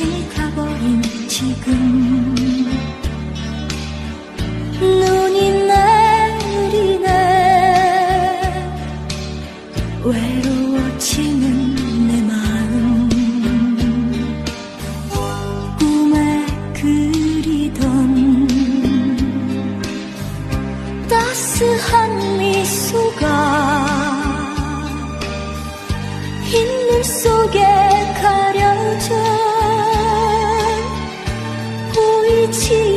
지나버린 지금. 눈이 내리네 외로워지는 내 마음. 꿈에 그리던 따스한 미소가 힘들 속에 情